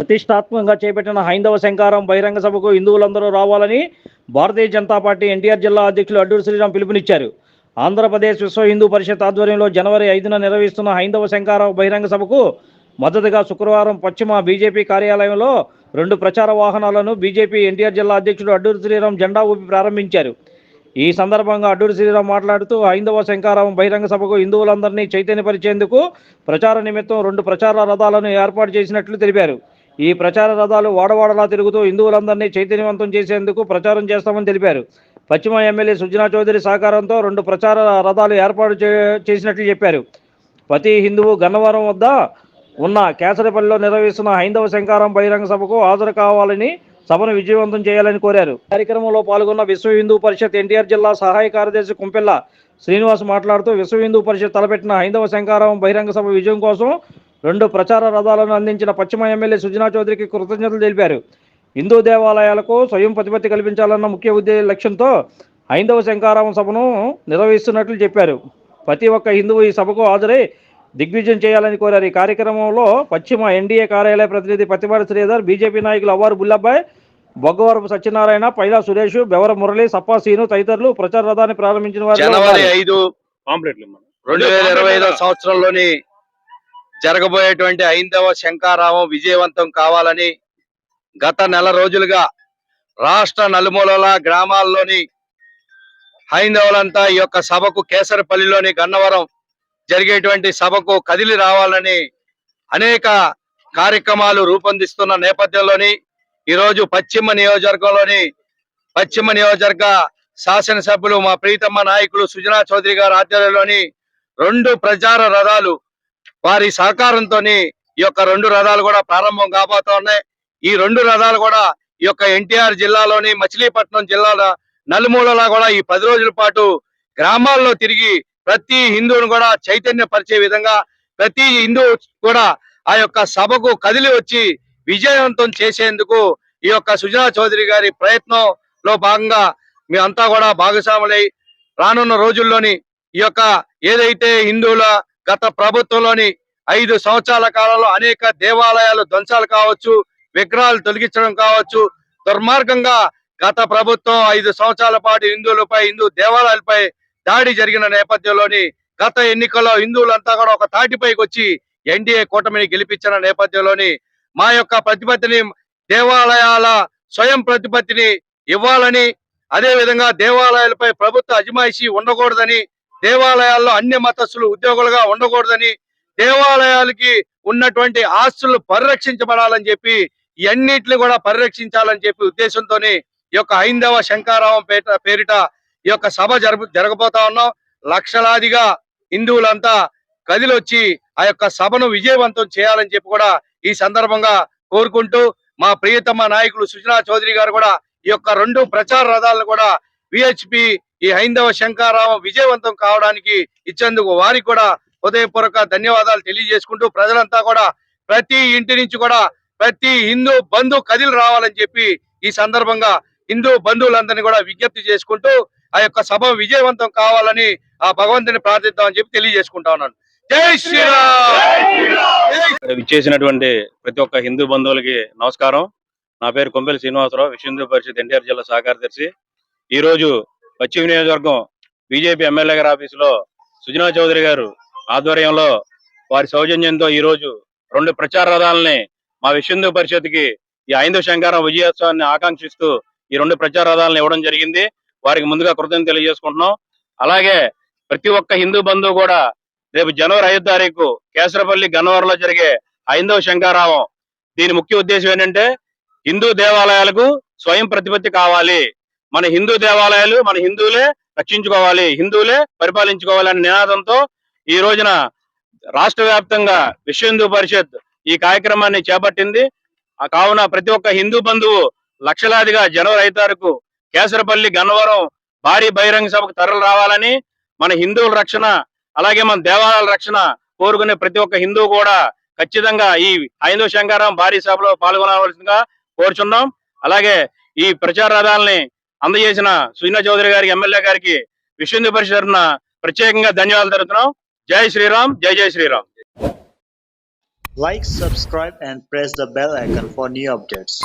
ప్రతిష్టాత్మకంగా చేపట్టిన హైందవ శంకారం బహిరంగ సభకు హిందువులందరూ రావాలని భారతీయ జనతా పార్టీ ఎన్టీఆర్ జిల్లా అధ్యక్షులు అడ్డూరు శ్రీరామ్ పిలుపునిచ్చారు. ఆంధ్రప్రదేశ్ విశ్వ హిందూ పరిషత్ ఆధ్వర్యంలో జనవరి ఐదున నిర్వహిస్తున్న హైందవ శంకారం బహిరంగ సభకు మద్దతుగా శుక్రవారం పశ్చిమ బీజేపీ కార్యాలయంలో రెండు ప్రచార వాహనాలను బీజేపీ ఎన్టీఆర్ జిల్లా అధ్యక్షుడు అడ్డూరు శ్రీరామ్ జెండా ఊపి ప్రారంభించారు. ఈ సందర్భంగా అడ్డూరు శ్రీరామ్ మాట్లాడుతూ హైందవ శంకారం బహిరంగ సభకు హిందువులందరినీ చైతన్యపరిచేందుకు ప్రచార నిమిత్తం రెండు ప్రచార రథాలను ఏర్పాటు చేసినట్లు తెలిపారు. ఈ ప్రచార రథాలు వాడవాడలా తిరుగుతూ హిందువులందరినీ చైతన్యవంతం చేసేందుకు ప్రచారం చేస్తామని తెలిపారు. పశ్చిమ ఎమ్మెల్యే సుజనా చౌదరి సహకారంతో రెండు ప్రచార రథాలు ఏర్పాటు చే- చేసినట్లు చెప్పారు. ప్రతి హిందువు గన్నవరం వద్ద ఉన్న కేసరపల్లిలో నిర్వహిస్తున్న హైందవ శంకారం బహిరంగ సభకు హాజరు కావాలని సభను విజయవంతం చేయాలని కోరారు. కార్యక్రమంలో పాల్గొన్న విశ్వ హిందూ పరిషత్ ఎన్టీఆర్ జిల్లా సహాయ కార్యదర్శి కుంపెల్ల శ్రీనివాస్ మాట్లాడుతూ విశ్వ హిందూ పరిషత్ తలపెట్టిన హైందవ శంకారం బహిరంగ సభ విజయం కోసం రెండు ప్రచార రథాలను అందించిన పశ్చిమ ఎమ్మెల్యే సుజనా చౌదరికి కృతజ్ఞతలు తెలిపారు హిందూ దేవాలయాలకు స్వయం ప్రతిపత్తి కల్పించాలన్న ముఖ్య ఉద్దేశ లక్ష్యంతో హైందవ శంకారామ సభను నిర్వహిస్తున్నట్లు చెప్పారు ప్రతి ఒక్క హిందువు ఈ సభకు హాజరై దిగ్విజయం చేయాలని కోరారు ఈ కార్యక్రమంలో పశ్చిమ ఎన్డీఏ కార్యాలయ ప్రతినిధి పత్తిపాటి శ్రీధర్ బీజేపీ నాయకులు అవ్వారు బుల్లబ్బాయ్ బొగ్గవరపు సత్యనారాయణ పైలా సురేష్ బెవర మురళి సప్పా సీను తదితరులు ప్రచార రథాన్ని ప్రారంభించిన జనవరి ఉన్నారు. ఐదు. రెండు వేల ఇరవై ఐదో సంవత్సరంలోని జరగబోయేటువంటి ఐందవ శంకారావం విజయవంతం కావాలని గత నెల రోజులుగా రాష్ట్ర నలుమూలల గ్రామాల్లోని హైందవులంతా ఈ యొక్క సభకు కేసరపల్లిలోని గన్నవరం జరిగేటువంటి సభకు కదిలి రావాలని అనేక కార్యక్రమాలు రూపొందిస్తున్న నేపథ్యంలోని ఈరోజు పశ్చిమ నియోజకవర్గంలోని పశ్చిమ నియోజకవర్గ శాసనసభ్యులు మా ప్రీతమ్మ నాయకులు సుజనా చౌదరి గారి ఆధ్వర్యంలోని రెండు ప్రచార రథాలు వారి సహకారంతో ఈ యొక్క రెండు రథాలు కూడా ప్రారంభం కాబోతా ఉన్నాయి ఈ రెండు రథాలు కూడా ఈ యొక్క ఎన్టీఆర్ జిల్లాలోని మచిలీపట్నం జిల్లాలో నలుమూలలా కూడా ఈ పది రోజుల పాటు గ్రామాల్లో తిరిగి ప్రతి హిందువును కూడా చైతన్యపరిచే విధంగా ప్రతి హిందువు కూడా ఆ యొక్క సభకు కదిలి వచ్చి విజయవంతం చేసేందుకు ఈ యొక్క సుజనా చౌదరి గారి ప్రయత్నంలో భాగంగా మీ అంతా కూడా భాగస్వాములై రానున్న రోజుల్లోని ఈ యొక్క ఏదైతే హిందువుల గత ప్రభుత్వంలోని ఐదు సంవత్సరాల కాలంలో అనేక దేవాలయాలు ధ్వంసాలు కావచ్చు విగ్రహాలు తొలగించడం కావచ్చు దుర్మార్గంగా గత ప్రభుత్వం ఐదు సంవత్సరాల పాటు హిందువులపై హిందూ దేవాలయాలపై దాడి జరిగిన నేపథ్యంలోని గత ఎన్నికల్లో హిందువులంతా కూడా ఒక తాటిపైకి వచ్చి ఎన్డీఏ కూటమిని గెలిపించిన నేపథ్యంలోని మా యొక్క ప్రతిపత్తిని దేవాలయాల స్వయం ప్రతిపత్తిని ఇవ్వాలని అదే విధంగా దేవాలయాలపై ప్రభుత్వ అజమాయిషి ఉండకూడదని దేవాలయాల్లో అన్ని మతస్థులు ఉద్యోగులుగా ఉండకూడదని దేవాలయాలకి ఉన్నటువంటి ఆస్తులు పరిరక్షించబడాలని చెప్పి ఇవన్నిటిని కూడా పరిరక్షించాలని చెప్పి ఉద్దేశంతోనే ఈ యొక్క హైందవ శంకారావం పేట పేరిట ఈ యొక్క సభ జరుపు జరగబోతా ఉన్నాం. లక్షలాదిగా హిందువులంతా కదిలొచ్చి ఆ యొక్క సభను విజయవంతం చేయాలని చెప్పి కూడా ఈ సందర్భంగా కోరుకుంటూ మా ప్రియతమ నాయకులు సుజనా చౌదరి గారు కూడా ఈ యొక్క రెండు ప్రచార రథాలను కూడా విహెచ్పి ఈ హైందవ శంకారావం విజయవంతం కావడానికి ఇచ్చేందుకు వారికి కూడా హృదయపూర్వక ధన్యవాదాలు తెలియజేసుకుంటూ ప్రజలంతా కూడా ప్రతి ఇంటి నుంచి కూడా ప్రతి హిందూ బంధు కదిలి రావాలని చెప్పి ఈ సందర్భంగా హిందూ బంధువులందరినీ కూడా విజ్ఞప్తి చేసుకుంటూ ఆ యొక్క సభ విజయవంతం కావాలని ఆ భగవంతుని ప్రార్థిద్దామని చెప్పి తెలియజేసుకుంటా ఉన్నాను. జై శ్రీరామ్! ఇచ్చేసినటువంటి ప్రతి ఒక్క హిందూ బంధువులకి నమస్కారం. నా పేరు కొంపెల్లి శ్రీనివాసరావు విశ్వ హిందూ పరిషత్ ఎన్టీఆర్ జిల్లా సహకారదర్శి ఈ రోజు పశ్చిమ నియోజకవర్గం బీజేపీ ఎమ్మెల్యే గారి ఆఫీసులో సుజనా చౌదరి గారు ఆధ్వర్యంలో వారి సౌజన్యంతో ఈ రోజు రెండు ప్రచార రథాలని మా విశ్వందు పరిషత్కి ఈ ఐందో శంకారం విజయోత్సవాన్ని ఆకాంక్షిస్తూ ఈ రెండు ప్రచార రథాలను ఇవ్వడం జరిగింది. వారికి ముందుగా కృతజ్ఞత తెలియజేసుకుంటున్నాం. అలాగే ప్రతి ఒక్క హిందూ బంధువు కూడా రేపు జనవరి ఐదు తారీఖు కేసరపల్లి గన్నవరంలో జరిగే ఐందవ శంకారావం దీని ముఖ్య ఉద్దేశం ఏంటంటే హిందూ దేవాలయాలకు స్వయం ప్రతిపత్తి కావాలి. మన హిందూ దేవాలయాలు మన హిందువులే రక్షించుకోవాలి హిందువులే పరిపాలించుకోవాలి నినాదంతో ఈ రోజున రాష్ట్ర వ్యాప్తంగా విశ్వ హిందూ పరిషత్ ఈ కార్యక్రమాన్ని చేపట్టింది. ఆ కావున ప్రతి ఒక్క హిందూ బంధువు లక్షలాదిగా జనవరి ఐదు తారీఖు కేసరపల్లి గన్నవరం భారీ బహిరంగ సభకు తరలి రావాలని మన హిందువుల రక్షణ అలాగే మన దేవాలయాల రక్షణ కోరుకునే ప్రతి ఒక్క హిందువు కూడా ఖచ్చితంగా ఈ హైందవ శంకారం భారీ సభలో పాల్గొనవలసిందిగా కోరుచున్నాం. అలాగే ఈ ప్రచార రథాలని అందజేసిన సుజనా చౌదరి గారికి ఎమ్మెల్యే గారికి విశ్వంది హిందూ పరిషత్ తరఫున ప్రత్యేకంగా ధన్యవాదాలు తెలుపుతున్నాం. జై శ్రీరామ్ జై జై Sriram. Like subscribe and press the bell icon for new updates